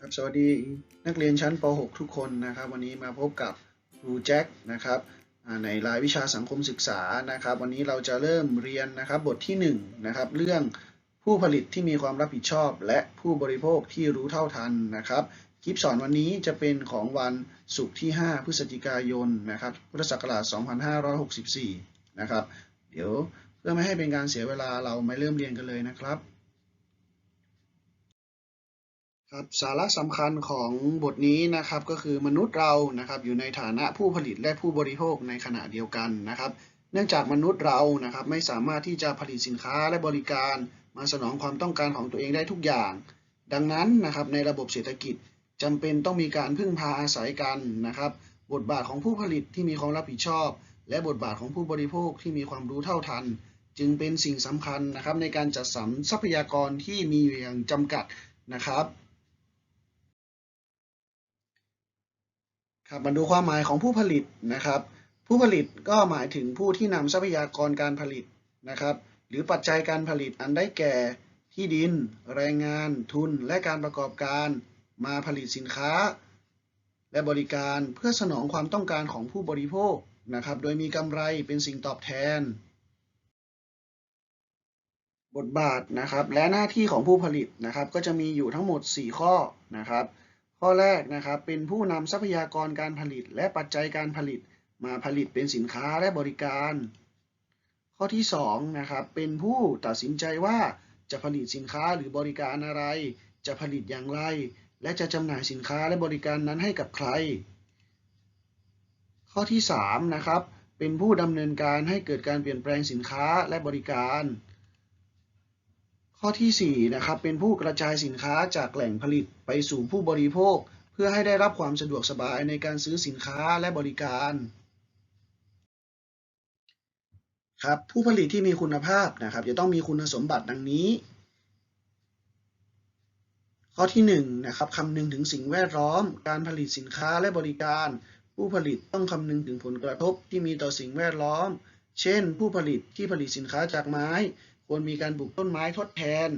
ครับสวัสดีนักเรียนชั้นป .6 ทุกคนนะครับ วันนี้มาพบกับครูแจ็คนะครับในรายวิชาสังคมศึกษานะครับ วันนี้เราจะเริ่มเรียนนะครับบทที่1นะครับเรื่องผู้ผลิตที่มีความรับผิดชอบ และผู้บริโภคที่รู้เท่าทันนะครับ คลิปสอนวันนี้จะเป็นของวันศุกร์ที่ 5 พฤศจิกายนนะครับพุทธศักราช 2564 นะครับ เดี๋ยวเพื่อไม่ให้เป็นการเสียเวลาเรามาเริ่มเรียนกันเลยนะครับ ครับสาระสำคัญของบทนี้นะครับก็คือมนุษย์เรานะครับอยู่ในฐานะผู้ผลิตและผู้บริโภคในขณะเดียวกันนะครับ เนื่องจากมนุษย์เรานะครับไม่สามารถที่จะผลิตสินค้าและบริการมาสนองความต้องการของตัวเองได้ทุกอย่าง ดังนั้นนะครับในระบบเศรษฐกิจจำเป็นต้องมีการพึ่งพาอาศัยกันนะครับ บทบาทของผู้ผลิตที่มีความรับผิดชอบ และบทบาทของผู้บริโภคที่มีความรู้เท่าทัน จึงเป็นสิ่งสำคัญนะครับในการจัดสรรทรัพยากรที่มีอยู่อย่างจำกัดนะครับ ครับมาดูความหมายของผู้ผลิตนะครับ ผู้ผลิตก็หมายถึงผู้ที่นำทรัพยากรการผลิตนะครับ หรือปัจจัยการผลิตอันได้แก่ ที่ดิน แรงงาน ทุน และการประกอบการ มาผลิตสินค้า และบริการเพื่อสนองความต้องการของผู้บริโภคนะครับ โดยมีกำไรเป็นสิ่งตอบแทน บทบาทนะครับ และหน้าที่ของผู้ผลิตนะครับ ก็จะมีอยู่ทั้งหมด 4 ข้อนะครับ ข้อแรกนะครับเป็นผู้นำทรัพยากรการผลิตและปัจจัยการผลิตมาผลิตเป็นสินค้าและบริการ ข้อที่2นะครับเป็นผู้ตัดสินใจว่าจะผลิตสินค้าหรือบริการอะไร จะผลิตอย่างไร และจะจำหน่ายสินค้าและบริการนั้นให้กับใคร ข้อที่3นะครับเป็นผู้ดำเนินการให้เกิดการเปลี่ยนแปลงสินค้าและบริการ ข้อที่ 4 นะครับ เป็นผู้กระจายสินค้าจากแหล่งผลิตไปสู่ผู้บริโภค เพื่อให้ได้รับความสะดวกสบายในการซื้อสินค้าและบริการครับผู้ผลิตที่มีคุณภาพนะครับ จะต้องมีคุณสมบัติดังนี้ ข้อที่1นะครับคำนึงถึงสิ่งแวดล้อม การผลิตสินค้าและบริการ ผู้ผลิตต้องคำนึงถึงผลกระทบที่มีต่อสิ่งแวดล้อม เช่น ผู้ผลิตที่ผลิตสินค้าจากไม้ ควรมีการปลูกต้นไม้ทดแทน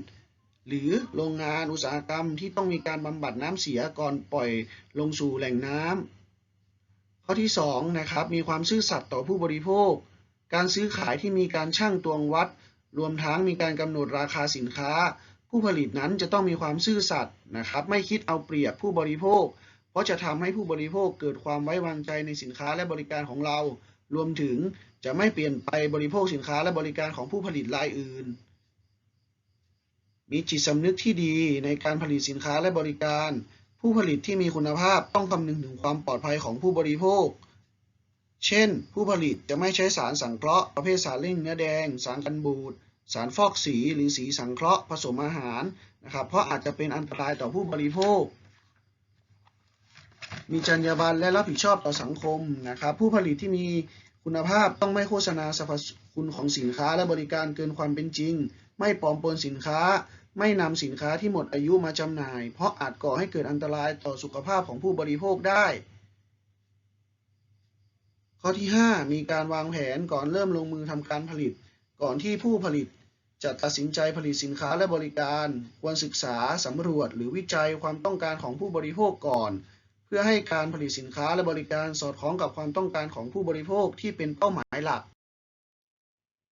หรือโรงงานอุตสาหกรรมที่ต้องมีการบำบัดน้ำเสียก่อนปล่อยลงสู่แหล่งน้ำข้อที่2นะครับมีความซื่อสัตย์ต่อผู้บริโภค การซื้อขายที่มีการชั่งตวงวัด รวมทั้งมีการกำหนดราคาสินค้า ผู้ผลิตนั้นจะต้องมีความซื่อสัตย์นะครับไม่คิดเอาเปรียบผู้บริโภค เพราะจะทำให้ผู้บริโภคเกิดความไว้วางใจในสินค้าและบริการของเรา รวมถึง จะไม่เปลี่ยนไปบริโภคสินค้าและบริการของผู้ผลิตรายอื่น มีจิตสำนึกที่ดีในการผลิตสินค้าและบริการ ผู้ผลิตที่มีคุณภาพต้องคำนึงถึงความปลอดภัยของผู้บริโภค เช่น ผู้ผลิตจะไม่ใช้สารสังเคราะห์ประเภทสารเร่งเนื้อแดง สารกันบูด สารฟอกสี หรือสีสังเคราะห์ผสมอาหารนะครับ เพราะอาจจะเป็นอันตรายต่อผู้บริโภคมีจรรยาบรรณและรับผิดชอบต่อสังคมนะครับ ผู้ผลิตที่มี คุณภาพต้องไม่โฆษณาสรรพคุณของสินค้าและบริการเกินความเป็นจริง ไม่ปลอมปนสินค้า ไม่นำสินค้าที่หมดอายุมาจำหน่าย เพราะอาจก่อให้เกิดอันตรายต่อสุขภาพของผู้บริโภคได้ ข้อที่ 5 มีการวางแผนก่อนเริ่มลงมือทำการผลิต ก่อนที่ผู้ผลิตจะตัดสินใจผลิตสินค้าและบริการ ควรศึกษาสำรวจ หรือวิจัยความต้องการของผู้บริโภคก่อน เพื่อให้การผลิตสินค้าและบริการสอดคล้องกับความต้องการของผู้บริโภคที่เป็นเป้าหมายหลัก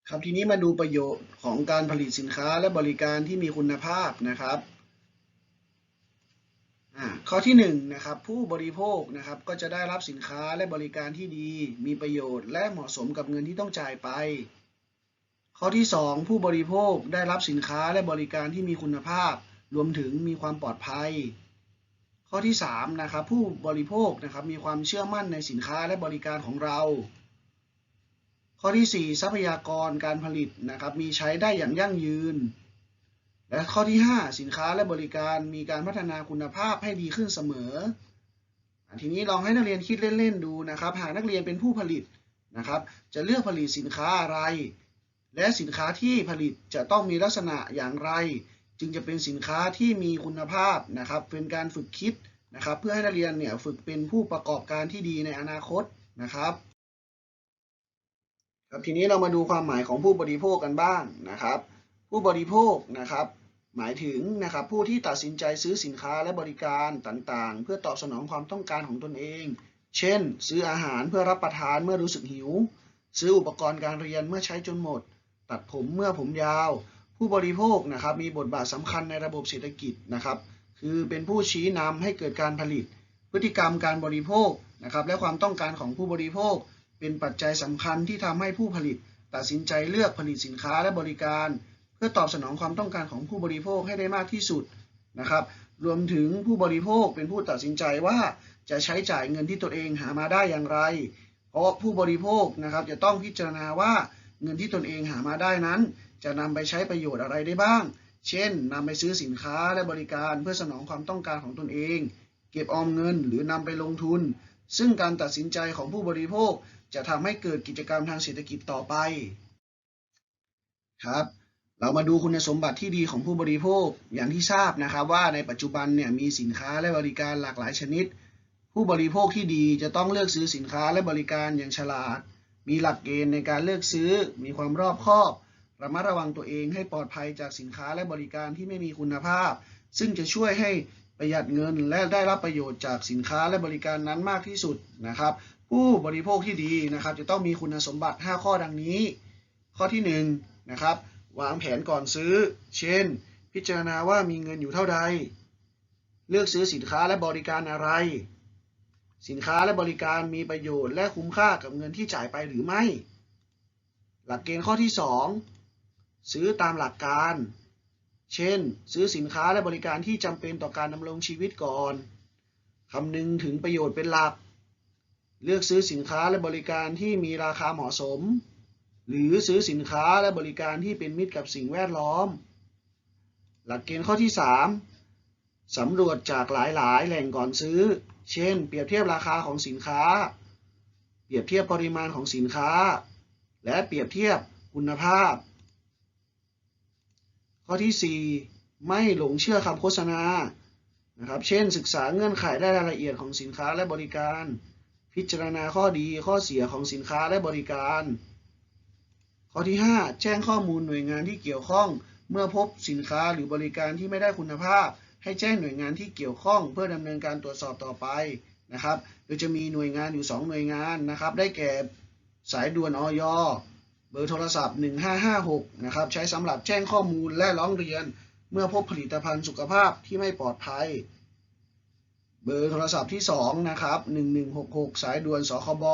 ครับทีนี้มาดูประโยชน์ของการผลิตสินค้าและบริการที่มีคุณภาพนะครับข้อที่1นงนะครับผู้บริโภคนะครับก็จะได้รับสินค้าและบริการที่ดี มีประโยชน์ และเหมาะสมกับเงินที่ต้องจ่ายไป ข้อที่ 2 ผู้บริโภคได้รับสินค้าและบริการที่มีคุณภาพ รวมถึงมีความปลอดภัย ข้อที่3นะครับผู้บริโภคนะครับมีความเชื่อมั่นในสินค้าและบริการของเรา ข้อที่ 4 ทรัพยากรการผลิตนะครับมีใช้ได้อย่างยั่งยืน และข้อที่ 5 สินค้าและบริการมีการพัฒนาคุณภาพให้ดีขึ้นเสมอ ทีนี้ลองให้นักเรียนคิดเล่นๆดูนะครับ หากนักเรียนเป็นผู้ผลิตนะครับ จะเลือกผลิตสินค้าอะไร และสินค้าที่ผลิตจะต้องมีลักษณะอย่างไร จึงจะเป็นสินค้าที่มีคุณภาพนะครับ เป็นการฝึกคิดนะครับ เพื่อให้นักเรียนเนี่ยฝึกเป็นผู้ประกอบการที่ดีในอนาคตนะครับครับทีนี้เรามาดูความหมายของผู้บริโภคกันบ้างนะครับ ผู้บริโภคนะครับ หมายถึงนะครับผู้ที่ตัดสินใจซื้อสินค้าและบริการต่างๆ เพื่อตอบสนองความต้องการของตนเอง เช่น ซื้ออาหารเพื่อรับประทานเมื่อรู้สึกหิว ซื้ออุปกรณ์การเรียนเมื่อใช้จนหมด ตัดผมเมื่อผมยาว ผู้บริโภคนะครับมีบทบาทสำคัญในระบบเศรษฐกิจนะครับ คือเป็นผู้ชี้นำให้เกิดการผลิต พฤติกรรมการบริโภคนะครับ และความต้องการของผู้บริโภค เป็นปัจจัยสำคัญที่ทำให้ผู้ผลิต ตัดสินใจเลือกผลิตสินค้าและบริการ เพื่อตอบสนองความต้องการของผู้บริโภคให้ได้มากที่สุดนะครับ รวมถึงผู้บริโภคเป็นผู้ตัดสินใจว่าจะใช้จ่ายเงินที่ตนเองหามาได้อย่างไร เพราะผู้บริโภคนะครับจะต้องพิจารณาว่า เงินที่ตนเองหามาได้นั้น จะนำไปใช้ประโยชน์อะไรได้บ้าง เช่นนำไปซื้อสินค้าและบริการเพื่อสนองความต้องการของตนเอง เก็บออมเงินหรือนำไปลงทุน ซึ่งการตัดสินใจของผู้บริโภคจะทำให้เกิดกิจกรรมทางเศรษฐกิจต่อไป ครับ เรามาดูคุณสมบัติที่ดีของผู้บริโภค อย่างที่ทราบนะครับว่าในปัจจุบันเนี่ยมีสินค้าและบริการหลากหลายชนิด ผู้บริโภคที่ดีจะต้องเลือกซื้อสินค้าและบริการอย่างฉลาด มีหลักเกณฑ์ในการเลือกซื้อ มีความรอบคอบ ระมัดระวังตัวเองให้ปลอดภัยจากสินค้าและบริการที่ไม่มีคุณภาพ ซึ่งจะช่วยให้ประหยัดเงินและได้รับประโยชน์จากสินค้าและบริการนั้นมากที่สุดนะครับ ผู้บริโภคที่ดีนะครับ จะต้องมีคุณสมบัติ 5 ข้อดังนี้ ข้อที่1นนะครับ วางแผนก่อนซื้อ เช่น พิจารณาว่ามีเงินอยู่เท่าใด เลือกซื้อสินค้าและบริการอะไร สินค้าและบริการมีประโยชน์และคุ้มค่ากับเงินที่จ่ายไปหรือไม่ หลักเกณฑ์ข้อที่ 2 ซื้อตามหลักการ เช่น ซื้อสินค้าและบริการที่จำเป็นต่อการดำรงชีวิตก่อนคำนึงถึงประโยชน์เป็นหลัก เลือกซื้อสินค้าและบริการที่มีราคาเหมาะสม หรือซื้อสินค้าและบริการที่เป็นมิตรกับสิ่งแวดล้อม หลักเกณฑ์ข้อที่ 3 สำรวจจากหลายๆ แหล่งก่อนซื้อ เช่น เปรียบเทียบราคาของสินค้า เปรียบเทียบปริมาณของสินค้า และเปรียบเทียบคุณภาพ ข้อที่ 4 ไม่หลงเชื่อคำโฆษณา นะครับ เช่น ศึกษาเงื่อนไขและรายละเอียดของสินค้าและบริการ พิจารณาข้อดีข้อเสียของสินค้าและบริการ ข้อที่ 5 แจ้งข้อมูลหน่วยงานที่เกี่ยวข้อง เมื่อพบสินค้าหรือบริการที่ไม่ได้คุณภาพ ให้แจ้งหน่วยงานที่เกี่ยวข้อง เพื่อดำเนินการตรวจสอบต่อไปนะครับโดยจะมีหน่วยงานอยู่ 2 หน่วยงานนะครับ ได้แก่สายด่วนออยเบอร์โทรศัพท์ 1556 นะครับ ใช้สำหรับแจ้งข้อมูลและร้องเรียน เมื่อพบผลิตภัณฑ์สุขภาพที่ไม่ปลอดภัย เบอร์โทรศัพท์ที่ 2 นะครับ 1166 สายด่วนสคบ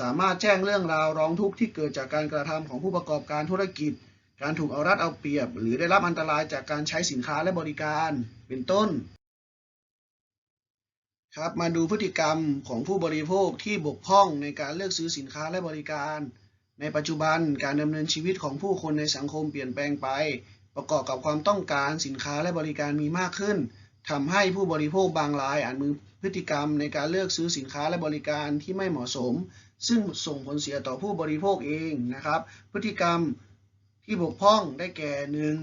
สามารถแจ้งเรื่องราวร้องทุกข์ที่เกิดจากการกระทำของผู้ประกอบการธุรกิจ การถูกเอารัดเอาเปรียบ หรือได้รับอันตรายจากการใช้สินค้าและบริการ เป็นต้น ครับ มาดูพฤติกรรมของผู้บริโภคที่บกพร่องในการเลือกซื้อสินค้าและบริการ ในปัจจุบันการดำเนินชีวิตของผู้คนในสังคมเปลี่ยนแปลงไป ประกอบกับความต้องการสินค้าและบริการมีมากขึ้นทำให้ผู้บริโภคบางรายอาจมีพฤติกรรมในการเลือกซื้อสินค้าและบริการที่ไม่เหมาะสม ซึ่งส่งผลเสียต่อผู้บริโภคเองนะครับ พฤติกรรม ที่บกพร่องได้แก่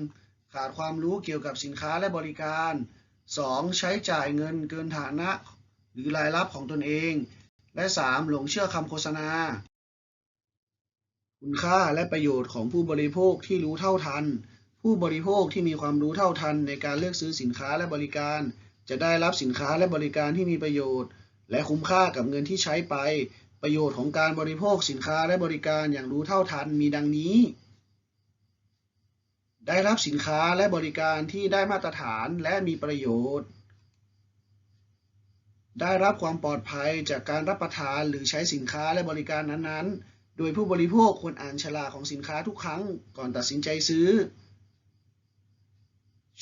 1. ขาดความรู้เกี่ยวกับสินค้าและบริการ 2. ใช้จ่ายเงินเกินฐานะ หรือรายรับของตนเอง และ 3. หลงเชื่อคำโฆษณา คุณค่าและประโยชน์ของผู้บริโภคที่รู้เท่าทัน ผู้บริโภคที่มีความรู้เท่าทันในการเลือกซื้อสินค้าและบริการ จะได้รับสินค้าและบริการที่มีประโยชน์ และคุ้มค่ากับเงินที่ใช้ไป ประโยชน์ของการบริโภคสินค้าและบริการอย่างรู้เท่าทันมีดังนี้ ได้รับสินค้าและบริการที่ได้มาตรฐานและมีประโยชน์ ได้รับความปลอดภัยจากการรับประทานหรือใช้สินค้าและบริการนั้นๆ โดยผู้บริโภคควรอ่านฉลากของสินค้าทุกครั้งก่อนตัดสินใจซื้อ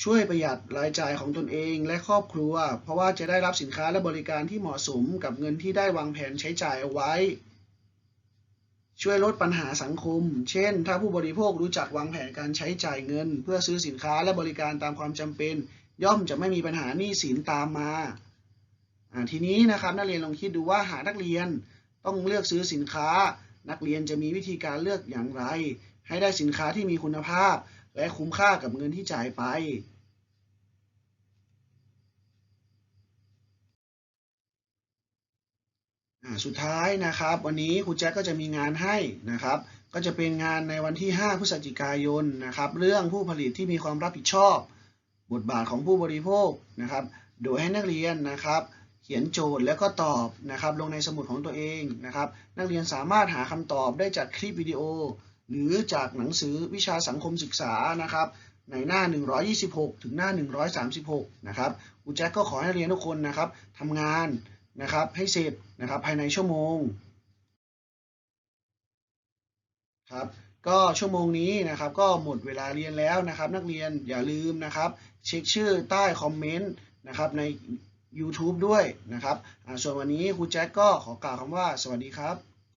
ช่วยประหยัดรายจ่ายของตนเองและครอบครัว เพราะว่าจะได้รับสินค้าและบริการที่เหมาะสมกับเงินที่ได้วางแผนใช้จ่ายเอาไว้ ช่วยลดปัญหาสังคม เช่น ถ้าผู้บริโภครู้จักวางแผนการใช้จ่ายเงิน เพื่อซื้อสินค้าและบริการตามความจำเป็น ย่อมจะไม่มีปัญหาหนี้สินตามมาอ่าทีนี้นะครับนักเรียนลองคิดดูว่าหากนักเรียนต้องเลือกซื้อสินค้า นักเรียนจะมีวิธีการเลือกอย่างไร ให้ได้สินค้าที่มีคุณภาพ และคุ้มค่ากับเงินที่จ่ายไป อ่า สุดท้ายนะครับ วันนี้ครูแจ็คก็จะมีงานให้นะครับ ก็จะเป็นงานในวันที่ 5 พฤศจิกายนนะครับ เรื่องผู้ผลิตที่มีความรับผิดชอบ บทบาทของผู้บริโภคนะครับ โดยให้นักเรียนนะครับ เขียนโจทย์แล้วก็ตอบนะครับ ลงในสมุดของตัวเองนะครับ นักเรียนสามารถหาคำตอบได้จากคลิปวิดีโอ หรือจากหนังสือวิชาสังคมศึกษานะครับ ในหน้า 126 ถึงหน้า 136 นะครับครูแจ็คก็ขอให้นักเรียนทุกคนนะครับทำงาน นะครับให้เสร็จนะครับภายในชั่วโมงครับก็ชั่วโมงนี้นะครับก็หมดเวลาเรียนแล้วนะครับ นักเรียนอย่าลืมนะครับเช็คชื่อใต้คอมเมนต์นะครับใน YouTube ด้วยนะครับส่วนวันนี้ครูแจ็คก็ขอกล่าวคำว่าสวัสดีครับ